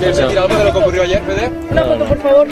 ¿Quieres decir algo de lo que ocurrió ayer, Fede? Una foto, por favor.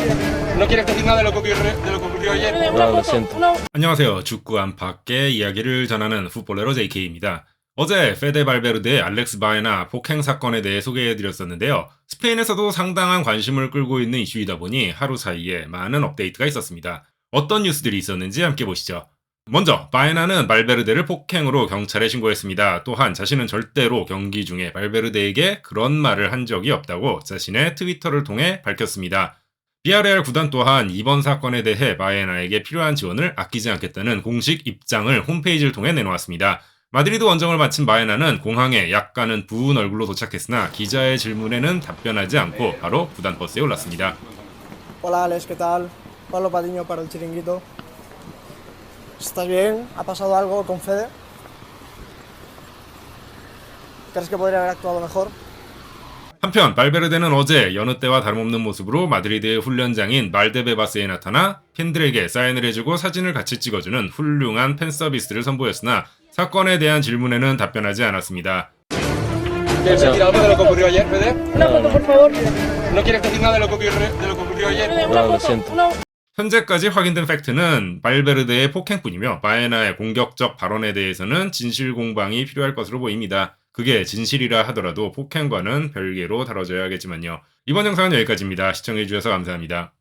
¿No quieres decir nada de lo que ocurrió, de lo que ocurrió ayer? Lo foto, siento. 안녕하세요. 축구 안팎의 이야기를 전하는 풋볼레로 JK입니다. 어제 페데 발베르데 알렉스 바에나 폭행 사건에 대해 소개해드렸었는데요. 스페인에서도 상당한 관심을 끌고 있는 이슈이다 보니 하루 사이에 많은 업데이트가 있었습니다. 어떤 뉴스들이 있었는지 함께 보시죠. 먼저 바에나는 발베르데를 폭행으로 경찰에 신고했습니다. 또한 자신은 절대로 경기 중에 발베르데에게 그런 말을 한 적이 없다고 자신의 트위터를 통해 밝혔습니다. 비아레알 구단 또한 이번 사건에 대해 바에나에게 필요한 지원을 아끼지 않겠다는 공식 입장을 홈페이지를 통해 내놓았습니다. 마드리드 원정을 마친 바에나는 공항에 약간은 부은 얼굴로 도착했으나 기자의 질문에는 답변하지 않고 바로 구단 버스에 올랐습니다. Hola Alex, ¿qué tal? Pablo Patiño para el chiringuito. ¿Estás bien? ¿Ha pasado algo con Fede? ¿Crees que podría haber actuado mejor? 한편 발베르데는 어제 여느 때와 다름없는 모습으로 마드리드의 훈련장인 말데베바스에 나타나 팬들에게 사인을 해주고 사진을 같이 찍어주는 훌륭한 팬 서비스를 선보였으나 사건에 대한 질문에는 답변하지 않았습니다. 현재까지 확인된 팩트는 발베르데의 폭행뿐이며 바에나의 공격적 발언에 대해서는 진실 공방이 필요할 것으로 보입니다. 그게 진실이라 하더라도 폭행과는 별개로 다뤄져야겠지만요. 이번 영상은 여기까지입니다. 시청해주셔서 감사합니다.